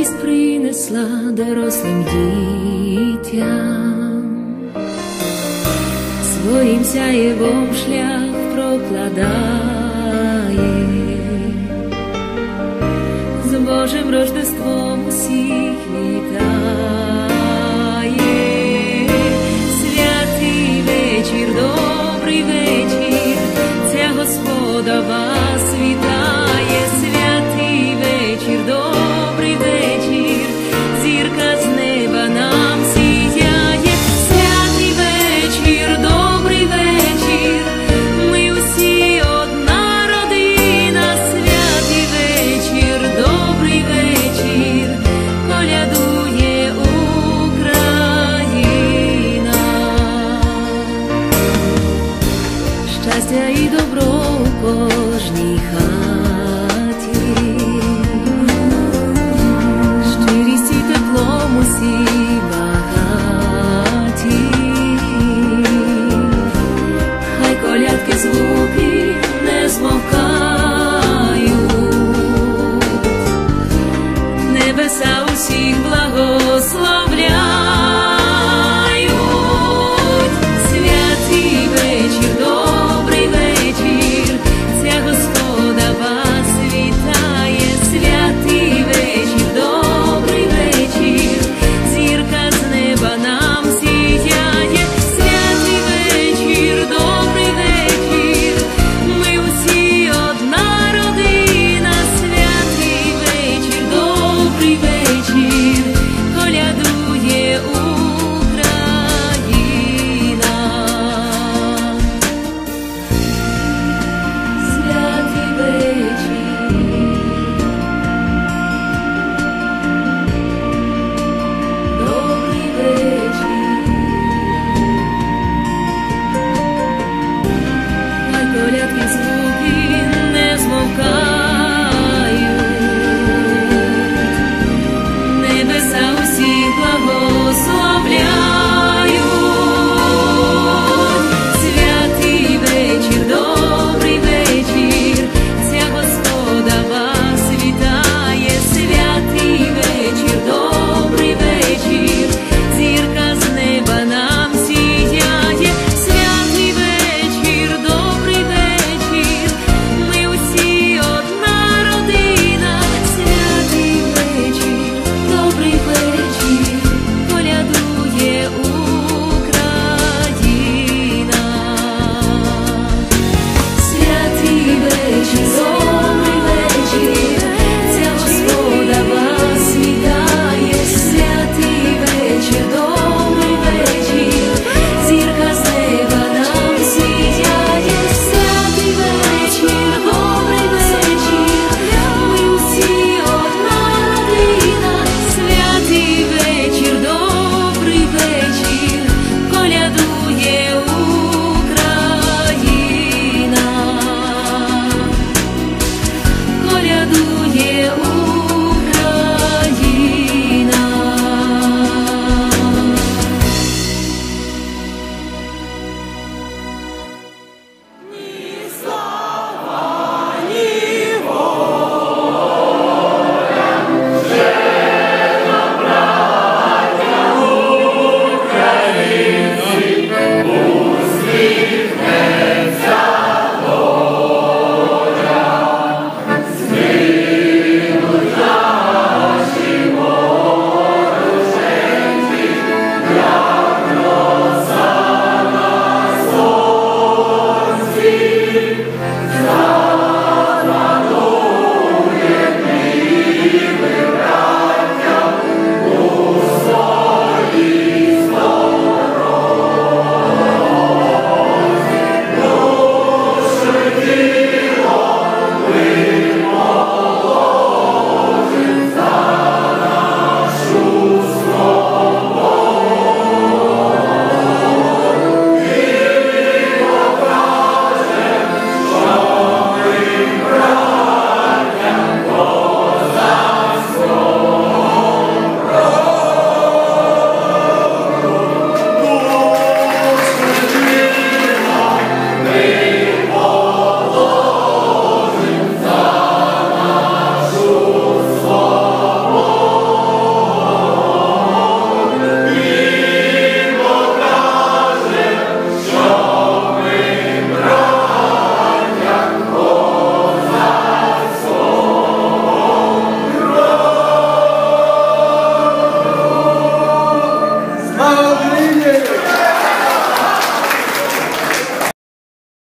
радість принесла дорослим дітям, своїм сяєвом шлях прокладає, з Божим Рождеством усіх вітає. Щастя і добро у кожній хаті, щирість і теплом усі багаті, хай колядки звуки не змовкають, небеса усіх благословляють. Болят и звук.